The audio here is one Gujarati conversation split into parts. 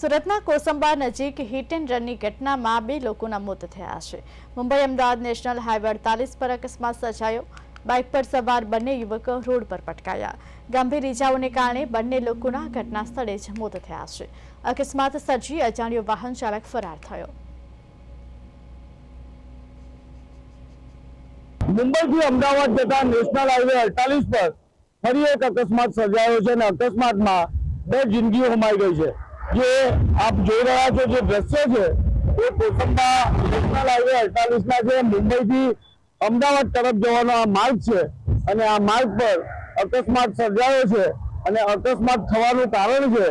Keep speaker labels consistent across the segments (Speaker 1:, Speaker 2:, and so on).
Speaker 1: સુરતના કોસંબા નજીક હિટ એન્ડ રનની ઘટનામાં બે લોકોના મોત થયા છે. મુંબઈ અમદાવાદ નેશનલ હાઈવે અડતાલીસ પર અકસ્માત સર્જાયો. બાઇક પર સવાર બંને યુવકો રોડ પર પટકાયા. ગંભીર ઇજાઓને કારણે બંને લોકોના ઘટના સ્થળે જ મોત થયા છે. અકસ્માત સર્જી અજાણ્યો વાહન ચાલક ફરાર થયો.
Speaker 2: મુંબઈથી અમદાવાદ જતા નેશનલ હાઈવે અડતાલીસ પર ફરી એક અકસ્માત સર્જાયો છે અને અકસ્માતમાં બે જિંદગીઓ હોમાઈ ગઈ છે. જે આપ જોઈ રહ્યા છો, જે દ્રશ્ય છે, એ કોસંબા નેશનલ હાઈવે અડતાલીસ ના છે મુંબઈથી અમદાવાદ તરફ જવાનો આ માર્ગ છે. અને આ માર્ગ પર અકસ્માત સર્જાયો છે અને અકસ્માત થવાનું કારણ છે,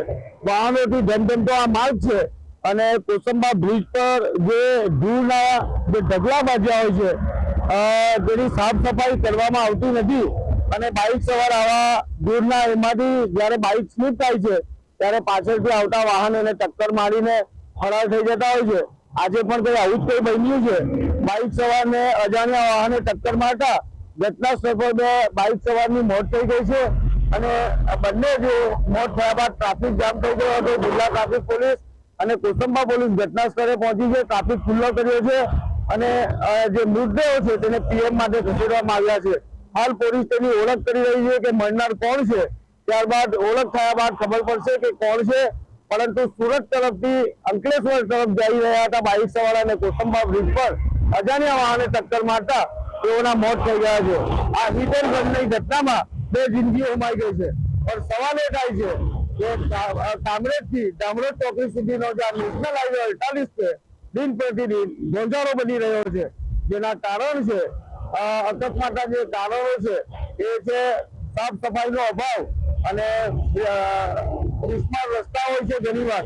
Speaker 2: વાહનોથી ધમધમતો આ માર્ગ છે. અને કોસંબા બ્રિજ પર જે ધૂળના જે ઢગલા બાજ્યા હોય છે તેની સાફ સફાઈ કરવામાં આવતી નથી. અને બાઇક સવાર આવા દૂરના એમાંથી જ્યારે બાઇક સ્લીપ થાય છે ત્યારે પાછળથી આવતા વાહનોને ટક્કર મારીને ફરાર થઈ જતા હોય છે. આજે પણ કઈ આવું જ કઈ બન્યું છે? બાઇક સવારને અજાણ્યા વાહને ટક્કર મારતા ઘટના સ્થળ પર બે બાઇક સવારની મોત થઈ ગઈ છે અને બંને જે મોત થયા બાદ ટ્રાફિક જામ થઈ ગયો હતો. જિલ્લા ટ્રાફિક પોલીસ અને કોસંબા પોલીસ ઘટના સ્થળે પહોંચી છે. ટ્રાફિક ખુલ્લો કર્યો છે અને જે મૃતદેહો છે તેને પીએમ માટે ખસેડવામાં આવ્યા છે. હાલ પોલીસ તેની ઓળખ કરી રહી છે કે મરનાર કોણ છે? ત્યારબાદ ઓળખ થયા બાદ ખબર પડશે કે કોણ છે. પરંતુ સુરત તરફથી અંકલેશ્વર તરફ જઈ રહ્યા હતા બાઇક સવાર અને કોસંબા બ્રિજ પર. અજાણ્યા વાહને ટક્કર મારતા તેઓના મોત થઈ ગયા છે. આ હિટ એન્ડ રનની ઘટનામાં બે જિંદગી હોમાઈ ગઈ છે. પણ સવાલ એ થાય છે કે કામરેજથી ડામરોજ ચોકડી સુધીનો જે નેશનલ હાઈવે અડતાલીસ છે, દિન પ્રતિદિન ગોંજારો બની રહ્યો છે. જેના કારણ છે અકસ્માતના જે કારણો છે, એ છે સાફ સફાઈનો અભાવ અને અ, રસ્તા હોય છે ઘણીવાર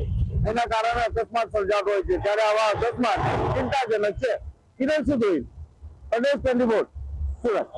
Speaker 2: એના કારણે અકસ્માત સર્જાતો હોય છે. ત્યારે આવા અકસ્માત ચિંતાજનક છે. કિરણ સુધોઈ પ્રદેશ ટ્વેન્ટી સુરત.